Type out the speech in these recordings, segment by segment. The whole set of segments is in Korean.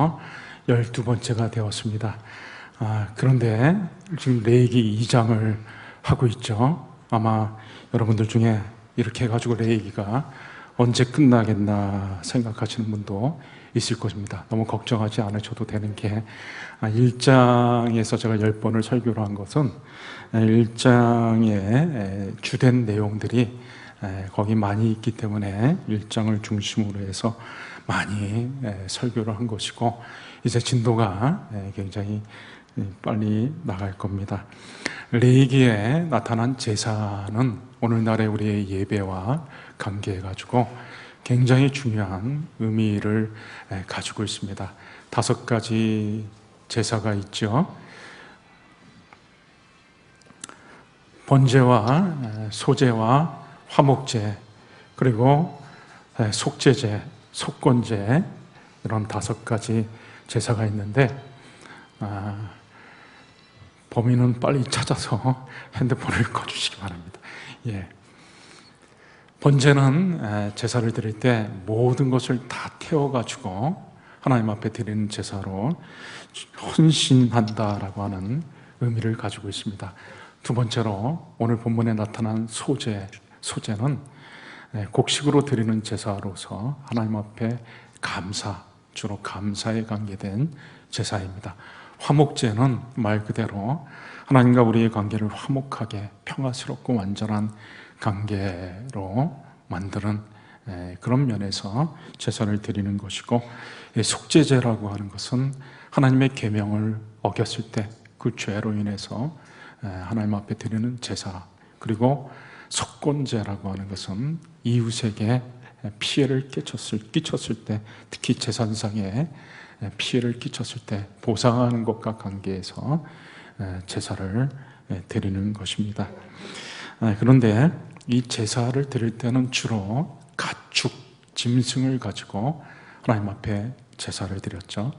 벌써 열두 번째가 되었습니다. 아, 그런데 지금 레이기 2장을 하고 있죠. 아마 여러분들 중에 이렇게 해가지고 레이기가 언제 끝나겠나 생각하시는 분도 있을 것입니다. 너무 걱정하지 않으셔도 되는 게 1장에서 제가 10번을 설교를 한 것은 1장의 주된 내용들이 거기 많이 있기 때문에 1장을 중심으로 해서 많이 설교를 한 것이고 이제 진도가 굉장히 빨리 나갈 겁니다. 레이기에 나타난 제사는 오늘날의 우리의 예배와 관계해 가지고 굉장히 중요한 의미를 가지고 있습니다. 다섯 가지 제사가 있죠. 번제와 소제와 화목제 그리고 속제제, 속건제 이런 다섯 가지 제사가 있는데 아, 범인은 빨리 찾아서 핸드폰을 꺼주시기 바랍니다. 예. 번제는 제사를 드릴 때 모든 것을 다 태워가지고 하나님 앞에 드리는 제사로 헌신한다라고 하는 의미를 가지고 있습니다. 두 번째로 오늘 본문에 나타난 소제, 소제는 곡식으로 드리는 제사로서 하나님 앞에 감사, 주로 감사에 관계된 제사입니다. 화목제는 말 그대로 하나님과 우리의 관계를 화목하게 평화스럽고 완전한 관계로 만드는 그런 면에서 제사를 드리는 것이고 속죄제라고 하는 것은 하나님의 계명을 어겼을 때 그 죄로 인해서 하나님 앞에 드리는 제사 그리고 속건제라고 하는 것은 이웃에게 피해를 끼쳤을, 끼쳤을 때 특히 재산상에 피해를 끼쳤을 때 보상하는 것과 관계해서 제사를 드리는 것입니다. 그런데 이 제사를 드릴 때는 주로 가축, 짐승을 가지고 하나님 앞에 제사를 드렸죠.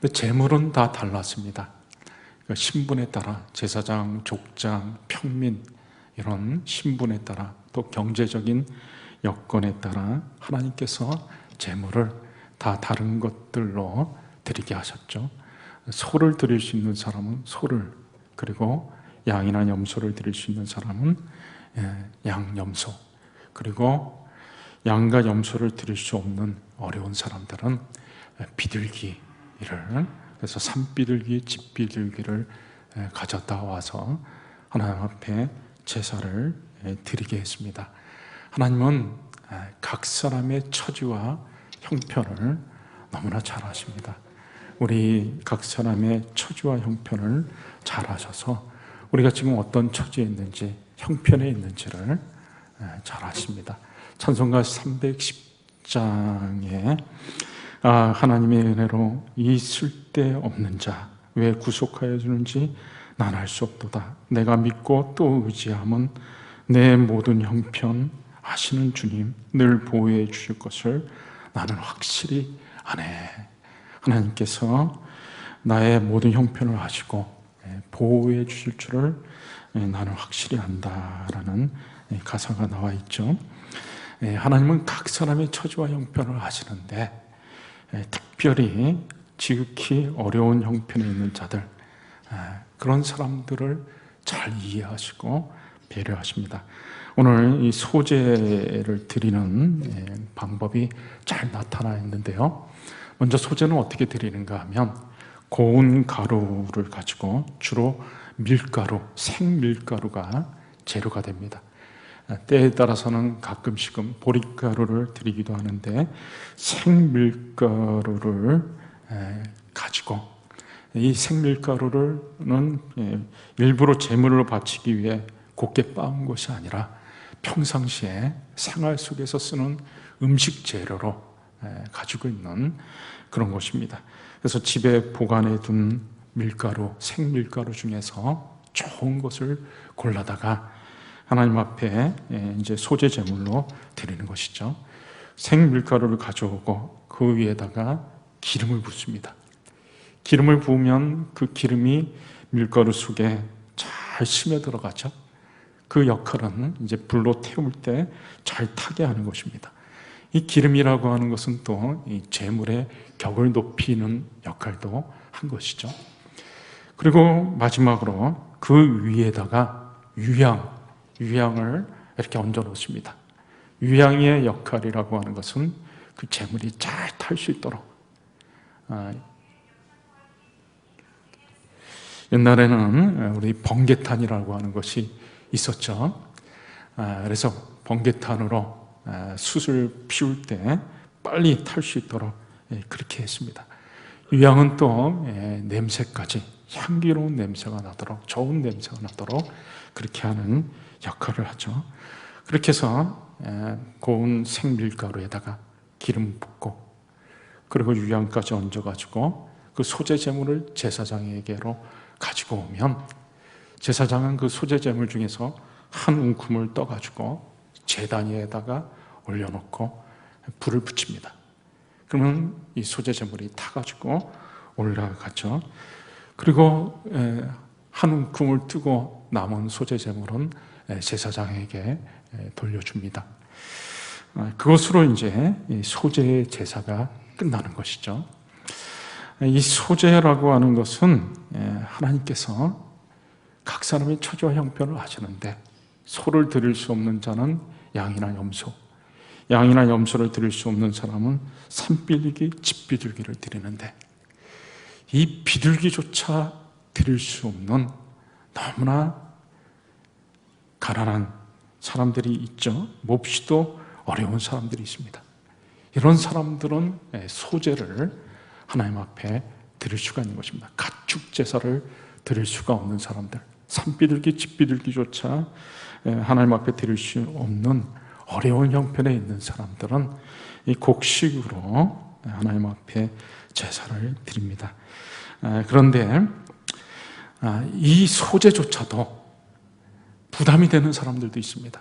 근데 제물은 다 달랐습니다. 그러니까 신분에 따라 제사장, 족장, 평민 이런 신분에 따라 또 경제적인 여건에 따라 하나님께서 제물을 다 다른 것들로 드리게 하셨죠. 소를 드릴 수 있는 사람은 소를 그리고 양이나 염소를 드릴 수 있는 사람은 예, 양, 염소 그리고 양과 염소를 드릴 수 없는 어려운 사람들은 비둘기를 그래서 산비둘기, 집비둘기를 예, 가져다 와서 하나님 앞에 제사를 예, 드리게 했습니다. 하나님은 각 사람의 처지와 형편을 너무나 잘 아십니다. 우리 각 사람의 처지와 형편을 잘 아셔서 우리가 지금 어떤 처지에 있는지 형편에 있는지를 잘 아십니다. 찬송가 310장에 아, 하나님의 은혜로 이 쓸데없는 자 왜 구속하여 주는지 난 알 수 없도다. 내가 믿고 또 의지함은 내 모든 형편 아시는 주님 늘 보호해 주실 것을 나는 확실히 아네. 하나님께서 나의 모든 형편을 아시고 보호해 주실 줄을 나는 확실히 안다라는 가사가 나와 있죠. 하나님은 각 사람의 처지와 형편을 아시는데 특별히 지극히 어려운 형편에 있는 자들 그런 사람들을 잘 이해하시고 배려하십니다. 오늘 이 소재를 드리는 방법이 잘 나타나 있는데요. 먼저 소재는 어떻게 드리는가 하면 고운 가루를 가지고 주로 밀가루, 생밀가루가 재료가 됩니다. 때에 따라서는 가끔씩은 보리가루를 드리기도 하는데 생밀가루를 가지고 이 생밀가루는 예, 일부러 제물로 바치기 위해 곱게 빻은 것이 아니라 평상시에 생활 속에서 쓰는 음식 재료로 가지고 있는 그런 것입니다. 그래서 집에 보관해 둔 밀가루, 생밀가루 중에서 좋은 것을 골라다가 하나님 앞에 예, 이제 소재 제물로 드리는 것이죠. 생밀가루를 가져오고 그 위에다가 기름을 붓습니다. 기름을 부으면 그 기름이 밀가루 속에 잘 스며 들어가죠. 그 역할은 이제 불로 태울 때 잘 타게 하는 것입니다. 이 기름이라고 하는 것은 또 이 재물의 격을 높이는 역할도 한 것이죠. 그리고 마지막으로 그 위에다가 유향, 유향을 이렇게 얹어 놓습니다. 유향의 역할이라고 하는 것은 그 재물이 잘 탈 수 있도록 아, 옛날에는 우리 번개탄이라고 하는 것이 있었죠. 아, 그래서 번개탄으로 아, 숯을 피울 때 빨리 탈 수 있도록 예, 그렇게 했습니다. 유향은 또 예, 냄새까지 향기로운 냄새가 나도록 좋은 냄새가 나도록 그렇게 하는 역할을 하죠. 그렇게 해서 예, 고운 생밀가루에다가 기름 붓고 그리고 유향까지 얹어가지고 그 소재 제물을 제사장에게로 가지고 오면 제사장은 그 소재 제물 중에서 한 움큼을 떠가지고 제단 위에다가 올려놓고 불을 붙입니다. 그러면 이 소재 제물이 타가지고 올라가죠. 그리고 에, 한 움큼을 뜨고 남은 소재 제물은 에, 제사장에게 에, 돌려줍니다. 아, 그것으로 이제 이 소재의 제사가 끝나는 것이죠. 이 소재라고 하는 것은 에, 하나님께서 각 사람의 처지와 형편을 아시는데 소를 드릴 수 없는 자는 양이나 염소, 양이나 염소를 드릴 수 없는 사람은 산비둘기, 집비둘기를 드리는데 이 비둘기조차 드릴 수 없는 너무나 가난한 사람들이 있죠. 몹시도 어려운 사람들이 있습니다. 이런 사람들은 소재를 하나님 앞에 드릴 수가 있는 것입니다. 가축 제사를 드릴 수가 없는 사람들, 산비둘기, 집비둘기조차 하나님 앞에 드릴 수 없는 어려운 형편에 있는 사람들은 이 곡식으로 하나님 앞에 제사를 드립니다. 그런데 이 소재조차도 부담이 되는 사람들도 있습니다.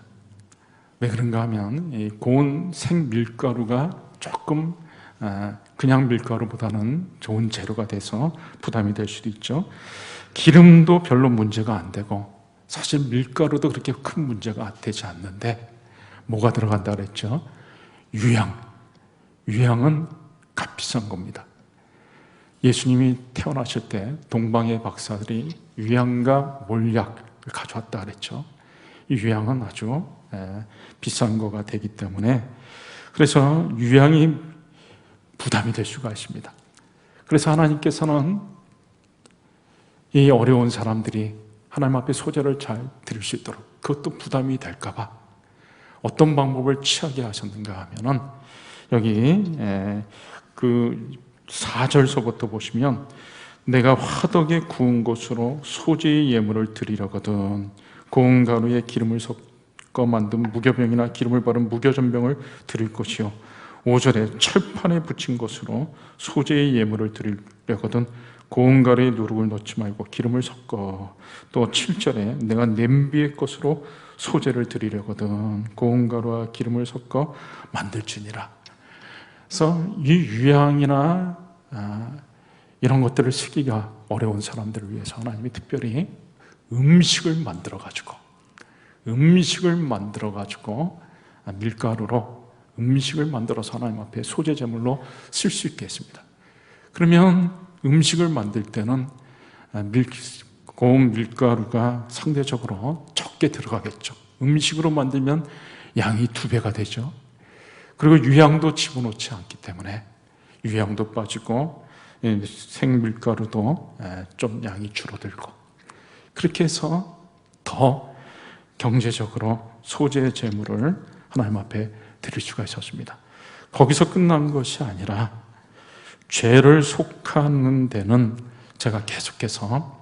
왜 그런가 하면 고운 생 밀가루가 조금 그냥 밀가루보다는 좋은 재료가 돼서 부담이 될 수도 있죠. 기름도 별로 문제가 안 되고 사실 밀가루도 그렇게 큰 문제가 되지 않는데 뭐가 들어간다 그랬죠? 유향. 유향은 값비싼 겁니다. 예수님이 태어나실 때 동방의 박사들이 유향과 몰약을 가져왔다 그랬죠. 이 유향은 아주 비싼 거가 되기 때문에 그래서 유향이 부담이 될 수가 있습니다. 그래서 하나님께서는 이 어려운 사람들이 하나님 앞에 소재를 잘 드릴 수 있도록 그것도 부담이 될까봐 어떤 방법을 취하게 하셨는가 하면은 여기 그 4절서부터 보시면 내가 화덕에 구운 것으로 소재의 예물을 드리려거든 고운 가루에 기름을 섞어 만든 무교병이나 기름을 바른 무교전병을 드릴 것이요 5절에 철판에 붙인 것으로 소재의 예물을 드리려거든 고운 가루에 누룩을 넣지 말고 기름을 섞어. 또 7절에 내가 냄비의 것으로 소재를 드리려거든 고운 가루와 기름을 섞어 만들지니라. 그래서 이 유향이나 아, 이런 것들을 쓰기가 어려운 사람들을 위해서 하나님이 특별히 음식을 만들어 가지고 음식을 만들어 가지고 아, 밀가루로 음식을 만들어서 하나님 앞에 소재 제물로 쓸 수 있게 했습니다. 그러면 음식을 만들 때는 밀, 고운 밀가루가 상대적으로 적게 들어가겠죠. 음식으로 만들면 양이 두 배가 되죠. 그리고 유향도 집어넣지 않기 때문에 유향도 빠지고 생밀가루도 좀 양이 줄어들고 그렇게 해서 더 경제적으로 소재 재물을 하나님 앞에 드릴 수가 있었습니다. 거기서 끝난 것이 아니라 죄를 속하는 데는 제가 계속해서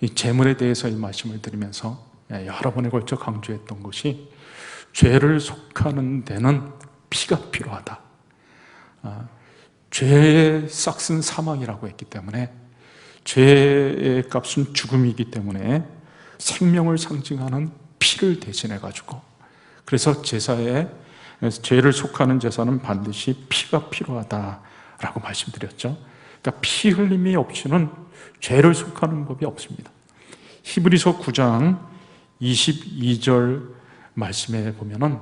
이 재물에 대해서 이 말씀을 드리면서 여러 번에 걸쳐 강조했던 것이 죄를 속하는 데는 피가 필요하다. 아, 죄의 싹슨 사망이라고 했기 때문에 죄의 값은 죽음이기 때문에 생명을 상징하는 피를 대신해 가지고 그래서 제사에 죄를 속하는 제사는 반드시 피가 필요하다. 라고 말씀드렸죠. 그러니까 피 흘림이 없이는 죄를 속하는 법이 없습니다. 히브리서 9장 22절 말씀에 보면은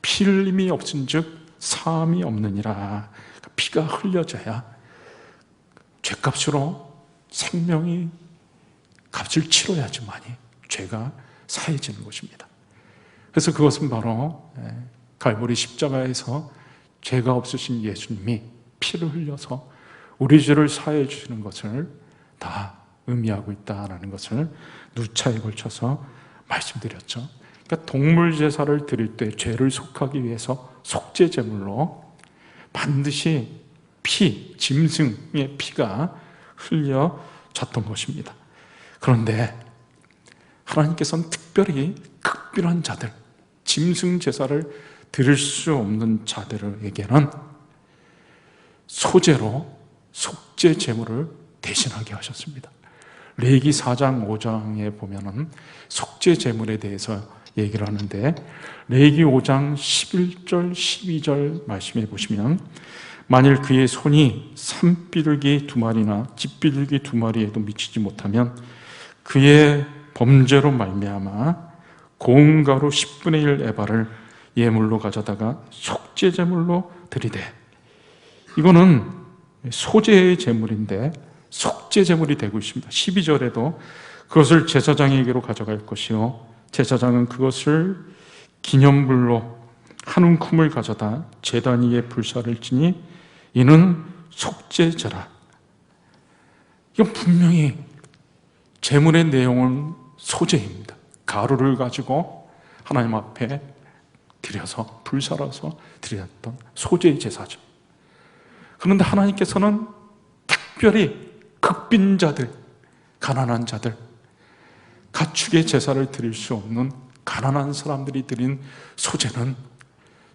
피 흘림이 없은즉 사함이 없느니라. 피가 흘려져야 죄값으로 생명이 값을 치러야지만이 죄가 사해지는 것입니다. 그래서 그것은 바로 예, 갈보리 십자가에서 죄가 없으신 예수님이 피를 흘려서 우리 죄를 사해 주시는 것을 다 의미하고 있다라는 것을 누차에 걸쳐서 말씀드렸죠. 그러니까 동물 제사를 드릴 때 죄를 속하기 위해서 속죄 제물로 반드시 피, 짐승의 피가 흘려졌던 것입니다. 그런데 하나님께서는 특별히 극별한 자들, 짐승 제사를 드릴 수 없는 자들에게는 소재로 속죄 제물을 대신하게 하셨습니다. 레기 4장 5장에 보면은 속죄 제물에 대해서 얘기를 하는데 레기 5장 11절 12절 말씀해 보시면 만일 그의 손이 산비둘기 두 마리나 집비둘기 두 마리에도 미치지 못하면 그의 범죄로 말미암아 고운 가루 10분의 1 에바를 예물로 가져다가 속죄 제물로 드리되 이거는 소재의 제물인데 속죄 제물이 되고 있습니다. 12절에도 그것을 제사장에게로 가져갈 것이요 제사장은 그것을 기념물로 한 움큼을 가져다 제단 위에 불사를 지니 이는 속죄제라. 이건 분명히 제물의 내용은 소재입니다. 가루를 가지고 하나님 앞에 드려서 불살아서 드렸던 소재의 제사죠. 그런데 하나님께서는 특별히 극빈자들, 가난한 자들, 가축의 제사를 드릴 수 없는 가난한 사람들이 드린 소재는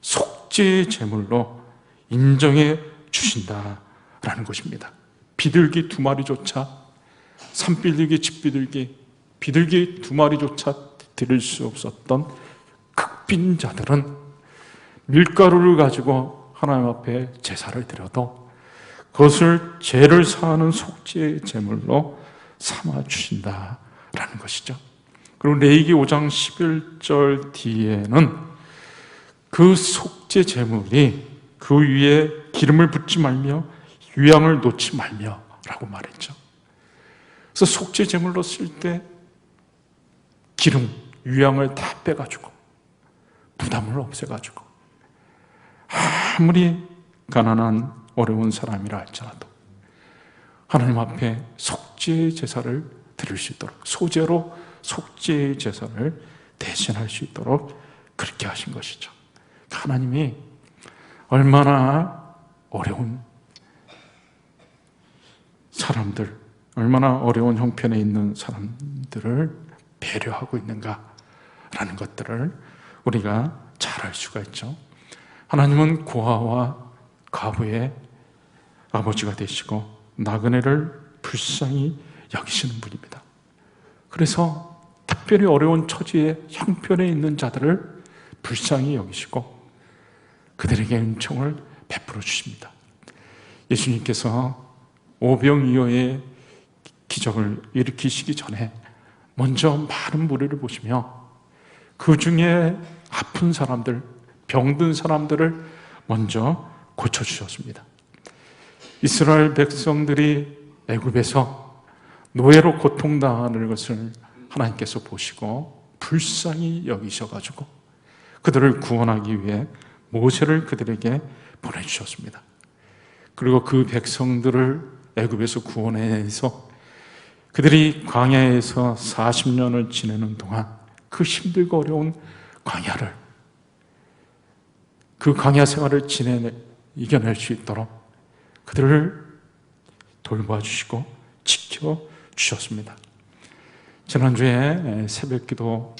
속죄의 제물로 인정해 주신다라는 것입니다. 비둘기 두 마리조차 산비둘기, 집비둘기, 비둘기 두 마리조차 드릴 수 없었던 극 빈 자들은 밀가루를 가지고 하나님 앞에 제사를 드려도 그것을 죄를 사하는 속죄의 제물로 삼아 주신다라는 것이죠. 그리고 레이기 5장 11절 뒤에는 그 속죄 제물이 그 위에 기름을 붓지 말며 유향을 놓지 말며라고 말했죠. 그래서 속죄 제물로 쓸 때 기름, 유향을 다 빼가지고 부담을 없애가지고 아무리 가난한 어려운 사람이라 할지라도 하나님 앞에 속죄 제사를 드릴 수 있도록 소재로 속죄 제사를 대신할 수 있도록 그렇게 하신 것이죠. 하나님이 얼마나 어려운 사람들, 얼마나 어려운 형편에 있는 사람들을 배려하고 있는가라는 것들을 우리가 잘 알 수가 있죠. 하나님은 고아와 과부의 아버지가 되시고 나그네를 불쌍히 여기시는 분입니다. 그래서 특별히 어려운 처지에 형편에 있는 자들을 불쌍히 여기시고 그들에게 은총을 베풀어 주십니다. 예수님께서 오병이어의 기적을 일으키시기 전에 먼저 많은 무리를 보시며 그 중에 아픈 사람들, 병든 사람들을 먼저 고쳐 주셨습니다. 이스라엘 백성들이 애굽에서 노예로 고통당하는 것을 하나님께서 보시고 불쌍히 여기셔 가지고 그들을 구원하기 위해 모세를 그들에게 보내 주셨습니다. 그리고 그 백성들을 애굽에서 구원해서 그들이 광야에서 40년을 지내는 동안 그 힘들고 어려운 광야를 그 광야 생활을 지내 이겨낼 수 있도록 그들을 돌봐주시고 지켜 주셨습니다. 지난주에 새벽기도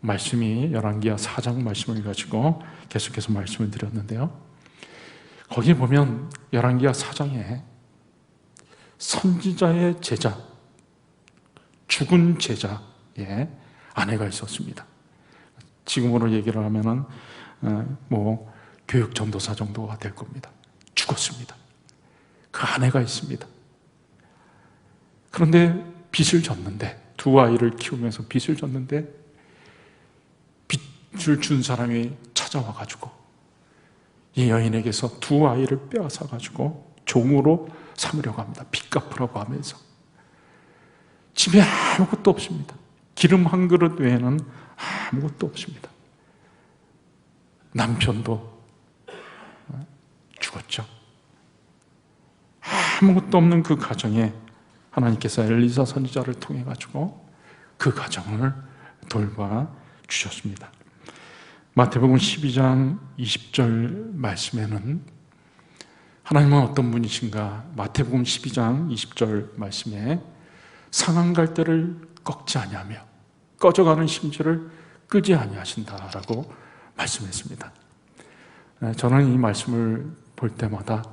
말씀이 열왕기하 4장 말씀을 가지고 계속해서 말씀을 드렸는데요. 거기 보면 열왕기하 4장에 선지자의 제자, 죽은 제자의 아내가 있었습니다. 지금으로 얘기를 하면은 어, 뭐 교육 전도사 정도가 될 겁니다. 죽었습니다. 그 아내가 있습니다. 그런데 빚을 졌는데 두 아이를 키우면서 빚을 졌는데 빚을 준 사람이 찾아와 가지고 이 여인에게서 두 아이를 빼앗아 가지고 종으로 삼으려고 합니다. 빚 갚으라고 하면서 집에 아무것도 없습니다. 기름 한 그릇 외에는 아무것도 없습니다. 남편도 죽었죠. 아무것도 없는 그 가정에 하나님께서 엘리사 선지자를 통해 가지고 그 가정을 돌봐 주셨습니다. 마태복음 12장 20절 말씀에는 하나님은 어떤 분이신가? 마태복음 12장 20절 말씀에 상한 갈대를 꺾지 아니하며 꺼져가는 심지를 끄지 아니하신다라고 말씀했습니다. 에, 저는 이 말씀을 볼 때마다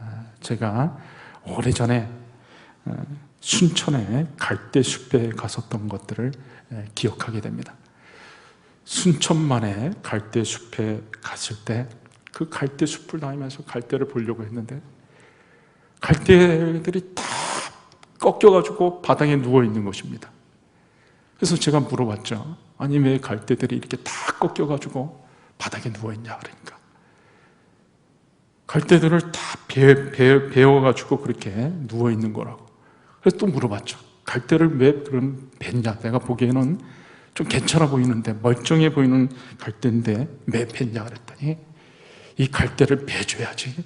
에, 제가 오래전에 에, 순천의 갈대 숲에 갔었던 것들을 에, 기억하게 됩니다. 순천만에 갈대 숲에 갔을 때 그 갈대 숲을 다니면서 갈대를 보려고 했는데 갈대들이 다 꺾여가지고 바닥에 누워 있는 것입니다. 그래서 제가 물어봤죠. 아니 왜 갈대들이 이렇게 다 꺾여가지고 바닥에 누워 있냐 그러니까 갈대들을 다 배, 배, 베어가지고 그렇게 누워 있는 거라고. 그래서 또 물어봤죠. 갈대를 왜 그런 뱉냐? 내가 보기에는 좀 괜찮아 보이는데 멀쩡해 보이는 갈대인데 왜 뱉냐 그랬더니 이 갈대를 베줘야지.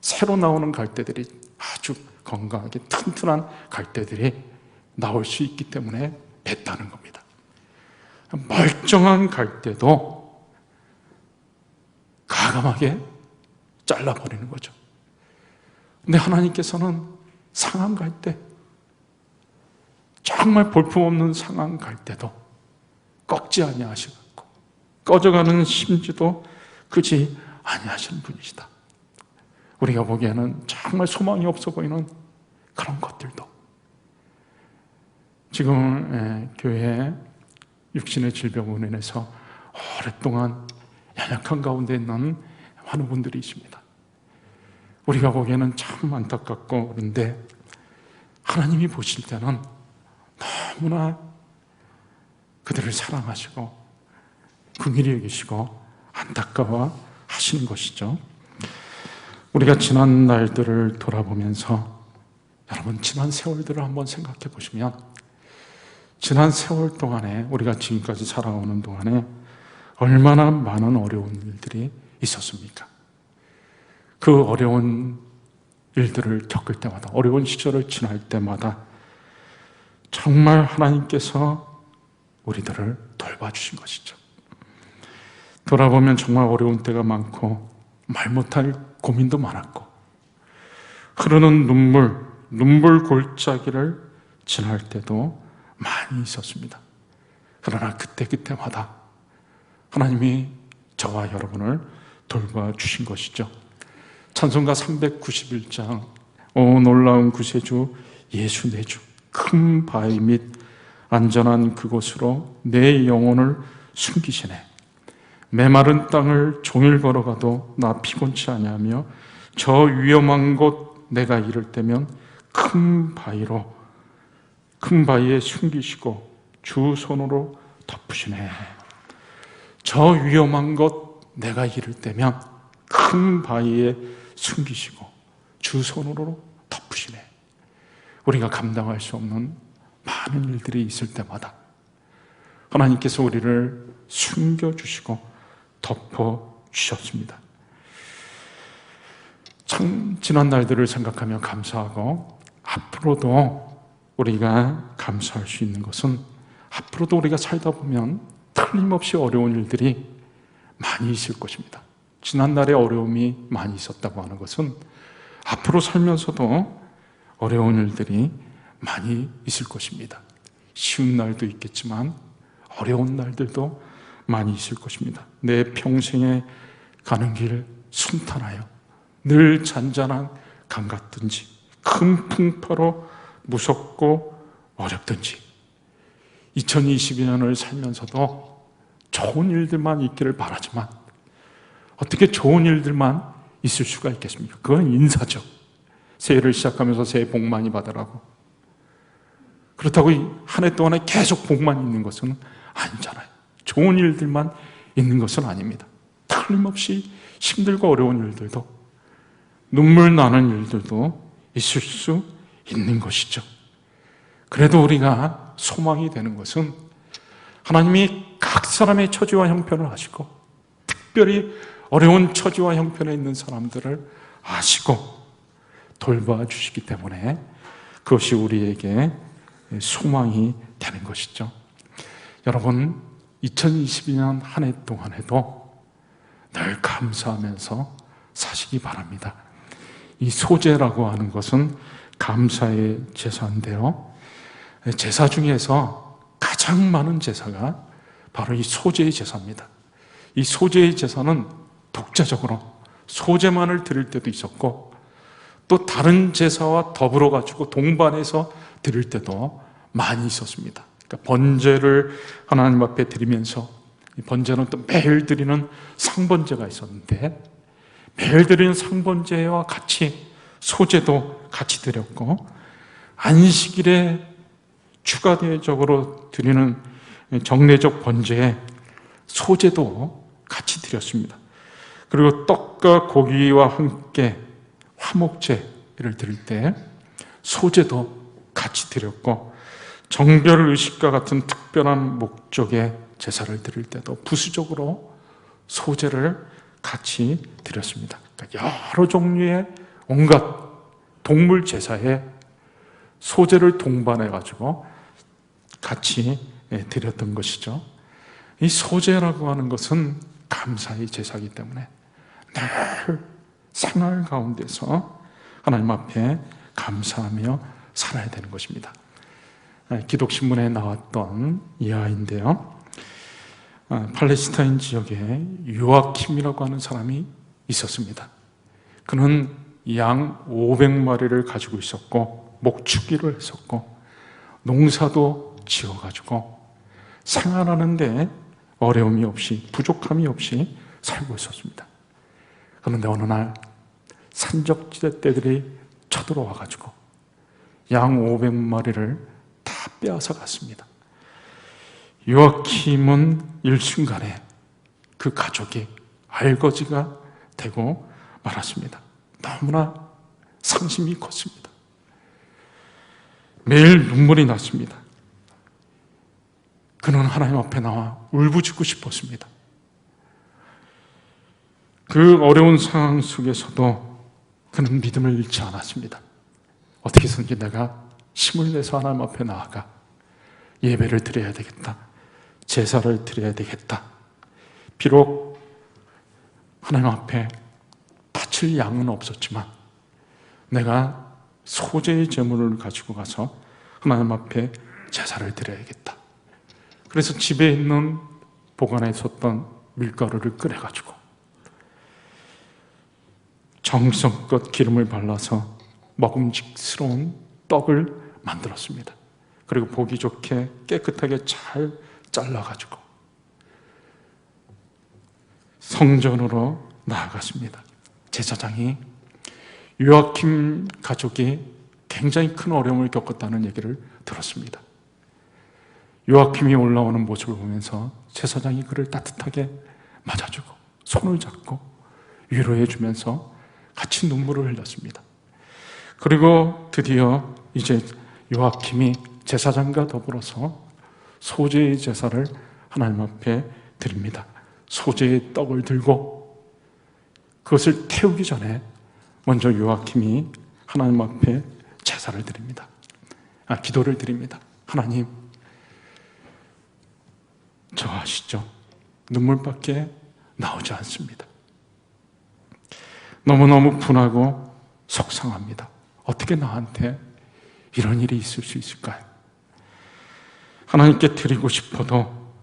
새로 나오는 갈대들이 아주 건강하게 튼튼한 갈대들이 나올 수 있기 때문에 뱉다는 겁니다. 멀쩡한 갈대도 가감하게 잘라버리는 거죠. 근데 하나님께서는 상한 갈대, 정말 볼품없는 상한 갈대도 꺾지 아니하시고 꺼져가는 심지도 그지 아니하시는 분이시다. 우리가 보기에는 정말 소망이 없어 보이는 그런 것들도 지금 예, 교회 육신의 질병으로 인해서 오랫동안 연약한 가운데 있는 많은 분들이 있습니다. 우리가 보기에는 참 안타깝고 그런데 하나님이 보실 때는 너무나 그들을 사랑하시고 긍휼히 여기시고 안타까워 하시는 것이죠. 우리가 지난 날들을 돌아보면서 여러분 지난 세월들을 한번 생각해 보시면 지난 세월 동안에 우리가 지금까지 살아오는 동안에 얼마나 많은 어려운 일들이 있었습니까? 그 어려운 일들을 겪을 때마다 어려운 시절을 지날 때마다 정말 하나님께서 우리들을 돌봐주신 것이죠. 돌아보면 정말 어려운 때가 많고 말 못할 고민도 많았고 흐르는 눈물, 눈물 골짜기를 지날 때도 많이 있었습니다. 그러나 그때그때마다 하나님이 저와 여러분을 돌봐주신 것이죠. 찬송가 391장 오 놀라운 구세주 예수 내 주 큰 바위 및 안전한 그곳으로 내 영혼을 숨기시네 메마른 땅을 종일 걸어가도 나 피곤치 아니하며 저 위험한 곳 내가 이를 때면 큰 바위로 큰 바위에 숨기시고 주 손으로 덮으시네. 저 위험한 것 내가 이를 때면 큰 바위에 숨기시고 주 손으로 덮으시네. 우리가 감당할 수 없는 많은 일들이 있을 때마다 하나님께서 우리를 숨겨주시고 덮어 주셨습니다. 참 지난 날들을 생각하며 감사하고 앞으로도 우리가 감사할 수 있는 것은 앞으로도 우리가 살다 보면 틀림없이 어려운 일들이 많이 있을 것입니다. 지난날에 어려움이 많이 있었다고 하는 것은 앞으로 살면서도 어려운 일들이 많이 있을 것입니다. 쉬운 날도 있겠지만 어려운 날들도 많이 있을 것입니다. 내 평생에 가는 길 순탄하여 늘 잔잔한 강 같든지 큰 풍파로 무섭고 어렵든지 2022년을 살면서도 좋은 일들만 있기를 바라지만 어떻게 좋은 일들만 있을 수가 있겠습니까? 그건 인사죠. 새해를 시작하면서 새해 복 많이 받으라고. 그렇다고 한 해 동안에 계속 복만 있는 것은 아니잖아요. 좋은 일들만 있는 것은 아닙니다. 틀림없이 힘들고 어려운 일들도 눈물 나는 일들도 있을 수 있는 것이죠. 그래도 우리가 소망이 되는 것은 하나님이 각 사람의 처지와 형편을 아시고 특별히 어려운 처지와 형편에 있는 사람들을 아시고 돌봐주시기 때문에 그것이 우리에게 소망이 되는 것이죠. 여러분, 2022년 한 해 동안에도 늘 감사하면서 사시기 바랍니다. 이 소재라고 하는 것은 감사의 제사인데요. 제사 중에서 가장 많은 제사가 바로 이 소재의 제사입니다. 이 소재의 제사는 독자적으로 소재만을 드릴 때도 있었고 또 다른 제사와 더불어 가지고 동반해서 드릴 때도 많이 있었습니다. 그러니까 번제를 하나님 앞에 드리면서 이 번제는 또 매일 드리는 상번제가 있었는데 매일 드리는 상번제와 같이 소제도 같이 드렸고 안식일에 추가적으로 드리는 정례적 번제에 소제도 같이 드렸습니다. 그리고 떡과 고기와 함께 화목제를 드릴 때 소제도 같이 드렸고 정별 의식과 같은 특별한 목적의 제사를 드릴 때도 부수적으로 소제를 같이 드렸습니다. 그러니까 여러 종류의 온갖 동물 제사에 소제를 동반해 가지고 같이 드렸던 것이죠. 이 소제라고 하는 것은 감사의 제사이기 때문에 늘 생활 가운데서 하나님 앞에 감사하며 살아야 되는 것입니다. 기독신문에 나왔던 이하인데요. 아, 팔레스타인 지역에 요아킴이라고 하는 사람이 있었습니다. 그는 양 500마리를 가지고 있었고 목축기를 했었고 농사도 지어가지고 생활하는데 어려움이 없이 부족함이 없이 살고 있었습니다. 그런데 어느 날 산적지대 떼들이 쳐들어와 가지고 양 500마리를 다 빼앗아 갔습니다. 요아킴은 일순간에 그 가족이 알거지가 되고 말았습니다. 너무나 상심이 컸습니다. 매일 눈물이 났습니다. 그는 하나님 앞에 나와 울부짖고 싶었습니다. 그 어려운 상황 속에서도 그는 믿음을 잃지 않았습니다. 어떻게 해서든지 내가 힘을 내서 하나님 앞에 나아가 예배를 드려야 되겠다. 제사를 드려야 되겠다. 비록 하나님 앞에 바칠 양은 없었지만 내가 소재의 제물을 가지고 가서 하나님 앞에 제사를 드려야겠다. 그래서 집에 있는 보관에 있었던 밀가루를 끓여가지고 정성껏 기름을 발라서 먹음직스러운 떡을 만들었습니다. 그리고 보기 좋게 깨끗하게 잘 잘라가지고 성전으로 나아갔습니다. 제사장이 요아킴 가족이 굉장히 큰 어려움을 겪었다는 얘기를 들었습니다. 요아킴이 올라오는 모습을 보면서 제사장이 그를 따뜻하게 맞아주고 손을 잡고 위로해 주면서 같이 눈물을 흘렸습니다. 그리고 드디어 이제 요아킴이 제사장과 더불어서 소재의 제사를 하나님 앞에 드립니다. 소재의 떡을 들고 그것을 태우기 전에 먼저 요아킴이 하나님 앞에 제사를 드립니다. 아, 기도를 드립니다. 하나님, 저 아시죠? 눈물밖에 나오지 않습니다. 너무너무 분하고 속상합니다. 어떻게 나한테 이런 일이 있을 수 있을까요? 하나님께 드리고 싶어도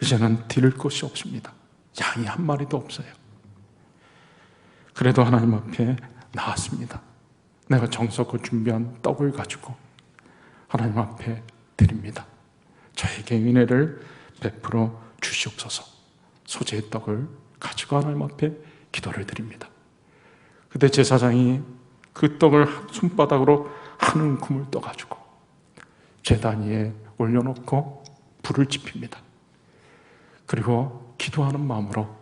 이제는 드릴 것이 없습니다. 양이 한 마리도 없어요. 그래도 하나님 앞에 나왔습니다. 내가 정석을 준비한 떡을 가지고 하나님 앞에 드립니다. 저에게 은혜를 베풀어 주시옵소서. 소재의 떡을 가지고 하나님 앞에 기도를 드립니다. 그때 제사장이 그 떡을 손바닥으로 한 움큼을 떠가지고 제단 위에 올려놓고 불을 지핍니다. 그리고 기도하는 마음으로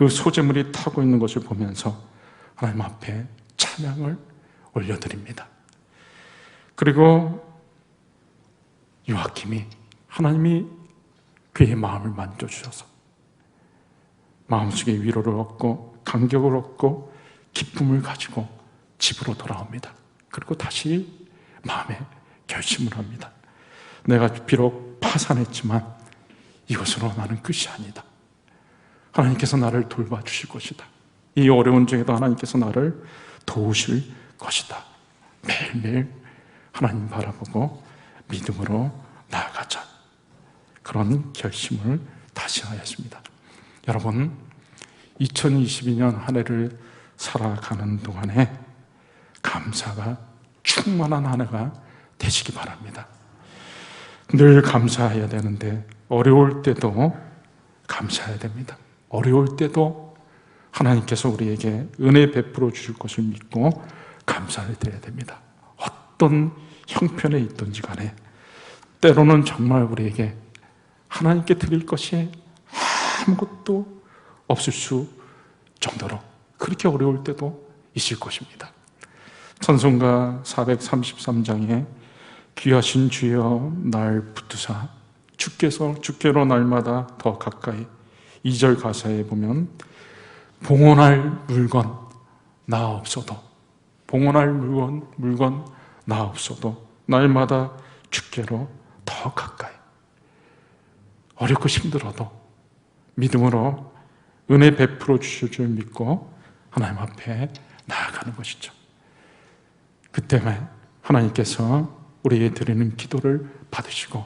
그 소재물이 타고 있는 것을 보면서 하나님 앞에 찬양을 올려드립니다. 그리고 요아킴이 하나님이 그의 마음을 만져주셔서 마음속에 위로를 얻고 감격을 얻고 기쁨을 가지고 집으로 돌아옵니다. 그리고 다시 마음에 결심을 합니다. 내가 비록 파산했지만 이것으로 나는 끝이 아니다. 하나님께서 나를 돌봐주실 것이다. 이 어려운 중에도 하나님께서 나를 도우실 것이다. 매일매일 하나님 바라보고 믿음으로 나아가자. 그런 결심을 다시 하였습니다. 여러분, 2022년 한 해를 살아가는 동안에 감사가 충만한 한 해가 되시기 바랍니다. 늘 감사해야 되는데 어려울 때도 감사해야 됩니다. 어려울 때도 하나님께서 우리에게 은혜 베풀어 주실 것을 믿고 감사를 드려야 됩니다. 어떤 형편에 있든지 간에 때로는 정말 우리에게 하나님께 드릴 것이 아무것도 없을 수 정도로 그렇게 어려울 때도 있을 것입니다. 찬송가 433장에 귀하신 주여 날 붙드사 주께서 주께로 날마다 더 가까이 2절 가사에 보면 봉헌할 물건 나 없어도 봉헌할 물건 물건 나 없어도 날마다 주께로 더 가까이 어렵고 힘들어도 믿음으로 은혜 베풀어 주실 줄 믿고 하나님 앞에 나아가는 것이죠. 그때만 하나님께서 우리에게 드리는 기도를 받으시고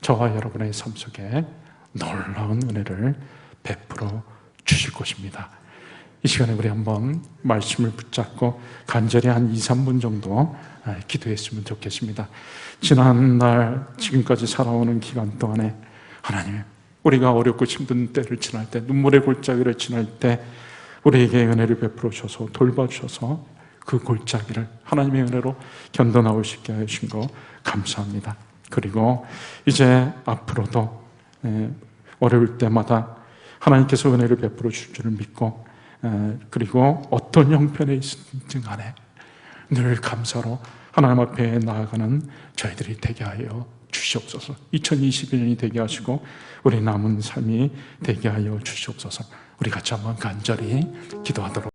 저와 여러분의 삶 속에 놀라운 은혜를 베풀어 주실 것입니다. 이 시간에 우리 한번 말씀을 붙잡고 간절히 한 2, 3분 정도 아, 기도했으면 좋겠습니다. 지난 날 지금까지 살아오는 기간 동안에 하나님 우리가 어렵고 힘든 때를 지날 때 눈물의 골짜기를 지날 때 우리에게 은혜를 베풀어 주셔서 돌봐 주셔서 그 골짜기를 하나님의 은혜로 견뎌 나올 수 있게 하신 거 감사합니다. 그리고 이제 앞으로도 에, 어려울 때마다 하나님께서 은혜를 베풀어 줄 줄을 믿고 에, 그리고 어떤 형편에 있든 간에 늘 감사로 하나님 앞에 나아가는 저희들이 되게 하여 주시옵소서. 2021년이 되게 하시고 우리 남은 삶이 되게 하여 주시옵소서. 우리 같이 한번 간절히 기도하도록